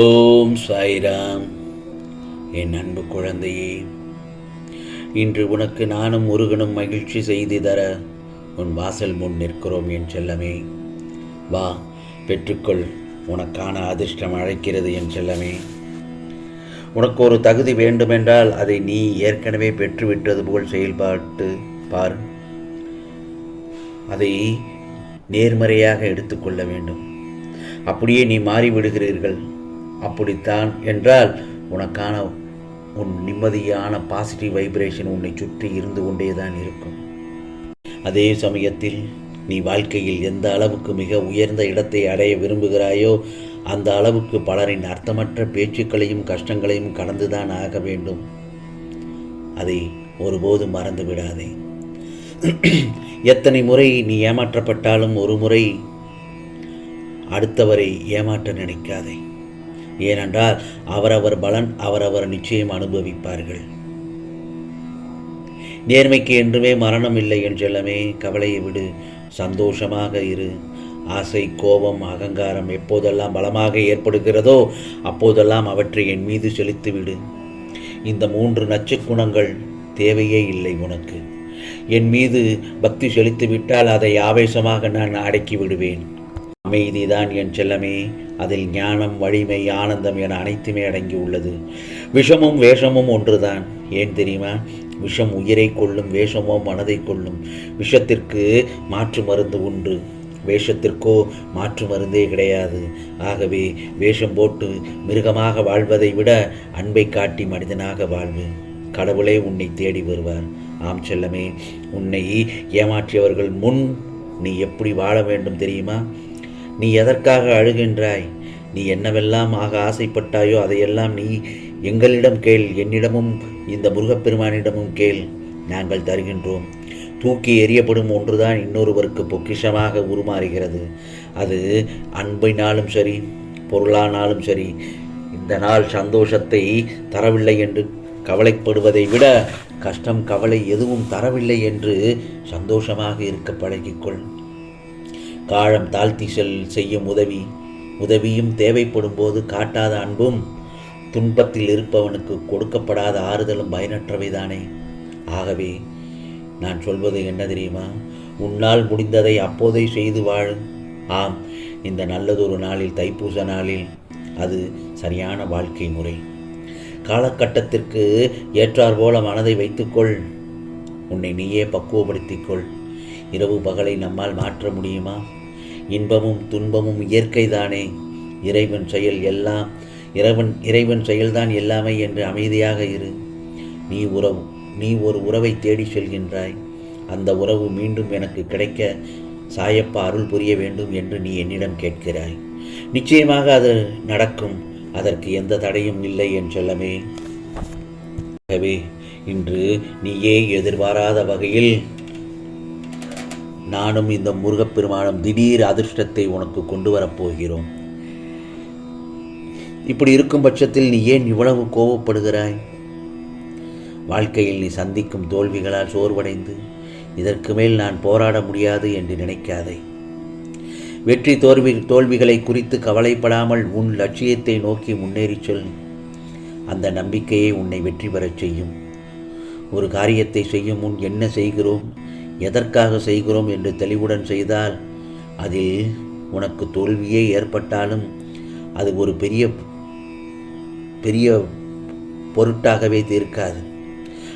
ஓம் சாய்ராம். என் அன்பு குழந்தையே இன்று உனக்கு நானும் முருகனும் மகிழ்ச்சி செய்து தர உன் வாசல் முன் நிற்கிறோம் என் செல்லமே. வா பெற்றுக்கொள் உனக்கான அதிர்ஷ்டம் அழைக்கிறது என் செல்லமே. உனக்கு ஒரு தகுதி வேண்டுமென்றால் அதை நீ ஏற்கனவே பெற்றுவிட்டது போல் செயல்பாட்டு பார். அதை நேர்மறையாக எடுத்துக்கொள்ள வேண்டும். அப்படியே நீ மாறிவிடுகிறீர்கள். அப்படித்தான் என்றால் உனக்கான உன் நிம்மதியான பாசிட்டிவ் வைப்ரேஷன் உன்னை சுற்றி இருந்து கொண்டே தான் இருக்கும். அதே சமயத்தில் நீ வாழ்க்கையில் எந்த அளவுக்கு மிக உயர்ந்த இடத்தை அடைய விரும்புகிறாயோ அந்த அளவுக்கு பலரின் அர்த்தமற்ற பேச்சுக்களையும் கஷ்டங்களையும் கடந்துதான் ஆக வேண்டும். அதை ஒருபோதும் மறந்து விடாதே எத்தனை முறை நீ ஏமாற்றப்பட்டாலும் ஒரு முறை அடுத்தவரை ஏமாற்ற நினைக்காதே. ஏனென்றால் அவரவர் பலன் அவரவர் நிச்சயம் அனுபவிப்பார்கள். நேர்மைக்கு என்றுமே மரணம் இல்லை என்றெல்லாமே கவலையை விடு சந்தோஷமாக இரு. ஆசை கோபம் அகங்காரம் எப்போதெல்லாம் பலமாக ஏற்படுகிறதோ அப்போதெல்லாம் அவற்றை என் மீது செலுத்திவிடு. இந்த மூன்று நச்சு குணங்கள் தேவையே இல்லை உனக்கு. என் மீது பக்தி செலுத்திவிட்டால் அதை ஆவேசமாக நான் அடக்கி விடுவேன். அமைதிதான் என் செல்லமே. அதில் ஞானம் வலிமை ஆனந்தம் என அனைத்துமே அடங்கி உள்ளது விஷமும் வேஷமும் ஒன்றுதான். ஏன் தெரியுமா? விஷம் உயிரை கொள்ளும் வேஷமோ மனதை கொள்ளும். விஷத்திற்கு மாற்று மருந்து உண்டு. வேஷத்திற்கோ மாற்று மருந்தே கிடையாது. ஆகவே வேஷம் போட்டு மிருகமாக வாழ்வதை விட அன்பை காட்டி மனிதனாக வாழ்வு. கடவுளே உன்னை தேடி வருவார். ஆம் செல்லமே உன்னை ஏமாற்றியவர்கள் முன் நீ எப்படி வாழ வேண்டும் தெரியுமா? நீ எதற்காக அழுகின்றாய்? நீ என்னவெல்லாம் ஆக ஆசைப்பட்டாயோ அதையெல்லாம் நீ எங்களிடம் கேள் என்னிடமும் இந்த முருகப்பெருமானிடமும் கேள் நாங்கள் தருகின்றோம். தூக்கி எறியப்படும் ஒன்றுதான் இன்னொருவருக்கு பொக்கிஷமாக உருமாறுகிறது. அது அன்பினாலும் சரி பொருளானாலும் சரி இந்த நாள் சந்தோஷத்தை தரவில்லை என்று கவலைப்படுவதை விட கஷ்டம் கவலை எதுவும் தரவில்லை என்று சந்தோஷமாக இருக்க பழகிக்கொள். காலம் தாழ்த்தி செல் செய்யும் உதவி. உதவியும் தேவைப்படும் போது காட்டாத அன்பும் துன்பத்தில் இருப்பவனுக்கு கொடுக்கப்படாத ஆறுதலும் பயனற்றவைதானே ஆகவே நான் சொல்வது என்ன தெரியுமா? உன்னால் முடிந்ததை அப்போதே செய்து வாழு. ஆம் இந்த நல்லதொரு நாளில் தைப்பூச நாளில் அது சரியான வாழ்க்கை முறை. காலகட்டத்திற்கு ஏற்றார் போல மனதை வைத்துக்கொள். உன்னை நீயே பக்குவப்படுத்திக்கொள். இரவு பகலை நம்மால் மாற்ற முடியுமா? இன்பமும் துன்பமும் இயற்கைதானே. இறைவன் செயல் எல்லாம் இறைவன் இறைவன் செயல்தான் எல்லாமே என்று அமைதியாக இரு. நீ உறவு நீ ஒரு உறவை தேடி செல்கின்றாய். அந்த உறவு மீண்டும் எனக்கு கிடைக்க சாயப்பா அருள் புரிய வேண்டும் என்று நீ என்னிடம் கேட்கிறாய். நிச்சயமாக அது நடக்கும். அதற்கு எந்த தடையும் இல்லை என் செல்லமே. இன்று நீயே எதிர்பாராத வகையில் நானும் இந்த முருகப்பெருமானும் திடீர் அதிர்ஷ்டத்தை உனக்கு கொண்டு வரப்போகிறோம் இப்படி இருக்கும் பட்சத்தில் நீ ஏன் இவ்வளவு கோபப்படுகிறாய் வாழ்க்கையில் நீ சந்திக்கும் தோல்விகளால் சோர்வடைந்து இதற்கு மேல் நான் போராட முடியாது என்று நினைக்காதே. வெற்றி தோல்வி தோல்விகளை குறித்து கவலைப்படாமல் உன் லட்சியத்தை நோக்கி முன்னேறிச் சொல். அந்த நம்பிக்கையை உன்னை வெற்றி பெறச் செய்யும். ஒரு காரியத்தை செய்யும் முன் என்ன செய்கிறோம்? எதற்காக செய்கிறோம் என்று தெளிவுடன் செய்தால் அதில் உனக்கு தோல்வியே ஏற்பட்டாலும் அது ஒரு பெரிய பெரிய பொருட்டாகவே தீர்க்காது.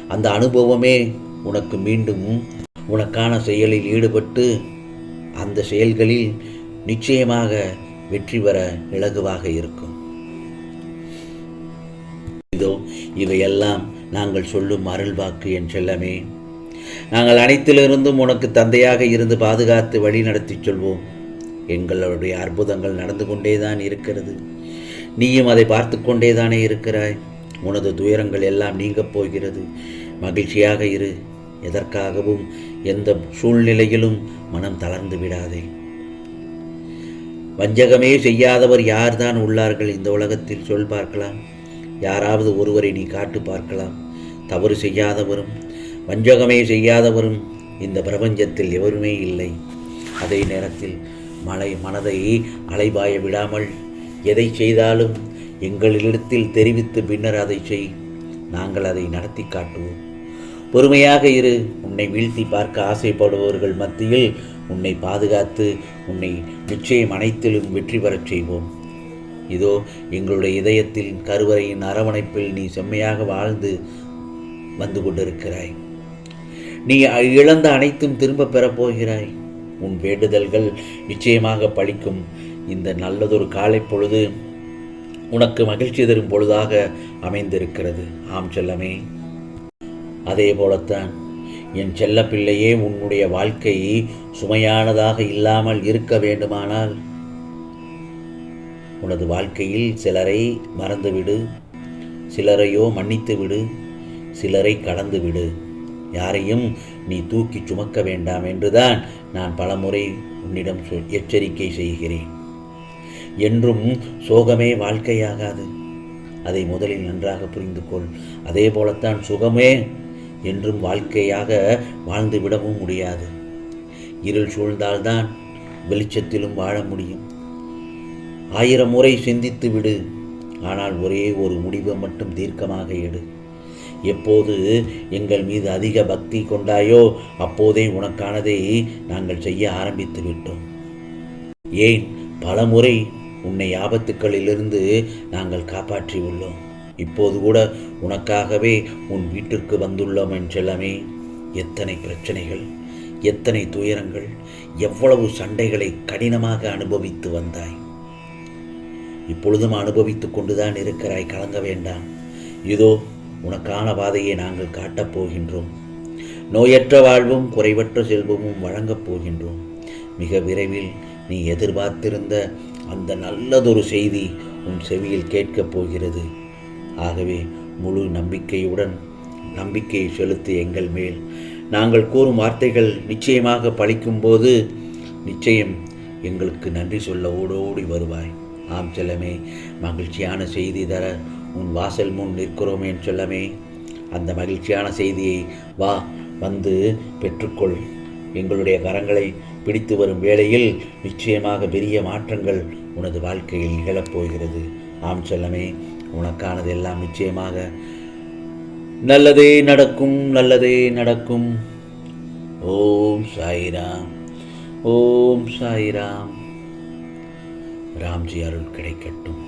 அந்த அனுபவமே உனக்கு மீண்டும் உனக்கான செயலில் ஈடுபட்டு அந்த செயல்களில் நிச்சயமாக வெற்றி பெற இலகுவாக இருக்கும். இதோ இவையெல்லாம் நாங்கள் சொல்லும் அருள்வாக்கு என் செல்லமே. நாங்கள் அனைத்திலிருந்தும் உனக்கு தந்தையாக இருந்து பாதுகாத்து வழி நடத்திச் சொல்வோம். எங்களுடைய அற்புதங்கள் நடந்து கொண்டேதான் இருக்கிறது. நீயும் அதை பார்த்து கொண்டேதானே இருக்கிறாய். உனது துயரங்கள் எல்லாம் நீங்கப் போகிறது. மகிழ்ச்சியாக இரு. எதற்காகவும் எந்த சூழ்நிலையிலும் மனம் தளர்ந்து விடாதே. வஞ்சகமே செய்யாதவர் யார்தான் உள்ளார்கள் இந்த உலகத்தில் சொல் பார்க்கலாம். யாராவது ஒருவரை நீ காட்டு பார்க்கலாம். தவறு செய்யாதவரும் வஞ்சகமே செய்யாதவரும் இந்த பிரபஞ்சத்தில் எவருமே இல்லை. அதே நேரத்தில் மலை மனதை அலைபாய விடாமல் எதை செய்தாலும் எங்களிடத்தில் தெரிவித்து பின்னர் அதை செய். நாங்கள் அதை நடத்தி காட்டுவோம். பொறுமையாக இரு. உன்னை வீழ்த்தி பார்க்க ஆசைப்படுபவர்கள் மத்தியில் உன்னை பாதுகாத்து உன்னை நிச்சயம் அனைத்திலும் வெற்றி பெறச் செய்வோம். இதோ எங்களுடைய இதயத்தில் கருவறையின் அரவணைப்பில் நீ செம்மையாக வாழ்ந்து வந்து கொண்டிருக்கிறாய். நீ இழந்த அனைத்தும் திரும்ப பெறப்போகிறாய் உன் வேண்டுதல்கள் நிச்சயமாக பழிக்கும். இந்த நல்லதொரு காலை பொழுது உனக்கு மகிழ்ச்சி தரும் பொழுதாக அமைந்திருக்கிறது. ஆம் செல்லமே. அதே போலத்தான் என் செல்லப்பிள்ளையே உன்னுடைய வாழ்க்கை சுமையானதாக இல்லாமல் இருக்க வேண்டுமானால் உனது வாழ்க்கையில் சிலரை மறந்துவிடு. சிலரையோ மன்னித்து விடு சிலரை கடந்து விடு யாரையும் நீ தூக்கி சுமக்க வேண்டாம் என்றுதான் நான் பலமுறை உன்னிடம் எச்சரிக்கை செய்கிறேன். என்றும் சோகமே வாழ்க்கையாகாது. அதை முதலில் நன்றாக புரிந்து கொள் அதே போலத்தான் சுகமே என்றும் வாழ்க்கையாக வாழ்ந்து விடவும் முடியாது. இருள் சூழ்ந்தால்தான் வெளிச்சத்திலும் வாழ முடியும். ஆயிரம் முறை சிந்தித்து விடு. ஆனால் ஒரே ஒரு முடிவை மட்டும் தீர்க்கமாக எடு. எப்போது எங்கள் மீது அதிக பக்தி கொண்டாயோ அப்போதே உனக்கானதை நாங்கள் செய்ய ஆரம்பித்து விட்டோம். ஏன்? பலமுறை உன்னை ஆபத்துக்களிலிருந்து நாங்கள் காப்பாற்றி உள்ளோம். இப்போது கூட உனக்காகவே உன் வீட்டிற்கு வந்துள்ளோம் என்றெல்லாமே எத்தனை பிரச்சனைகள் எத்தனை துயரங்கள் எவ்வளவு சண்டைகளை கடினமாக அனுபவித்து வந்தாய். இப்பொழுதும் அனுபவித்துக் கொண்டுதான் இருக்கிறாய் கலங்க வேண்டாம். இதோ உனக்கான பாதையை நாங்கள் காட்டப் போகின்றோம். நோயற்ற வாழ்வும் குறைவற்ற செல்வமும் வழங்கப் போகின்றோம். மிக விரைவில் நீ எதிர்பார்த்திருந்த அந்த நல்லதொரு செய்தி உன் செவியில் கேட்கப் போகிறது. ஆகவே முழு நம்பிக்கையுடன் நம்பிக்கையை செலுத்து எங்கள் மேல். நாங்கள் கூறும் வார்த்தைகள் நிச்சயமாக பழிக்கும்போது நிச்சயம் எங்களுக்கு நன்றி சொல்ல ஓடோடி வருவாய். ஆம் செல்லமே மகிழ்ச்சியான செய்தி தர உன் வாசல் முன் நிற்கிறோமே சொல்லமே. அந்த மகிழ்ச்சியான செய்தியை வா வந்து பெற்றுக்கொள். எங்களுடைய கரங்களை பிடித்து வரும் வேளையில் நிச்சயமாக பெரிய மாற்றங்கள் உனது வாழ்க்கையில் நிகழப்போகிறது. ஆம் செல்லமே உனக்கானது எல்லாம் நிச்சயமாக நல்லதே நடக்கும் நல்லதே நடக்கும். ஓம் சாய்ராம் ஓம் சாய்ராம். ராம்ஜி அருள் கிடைக்கட்டும்.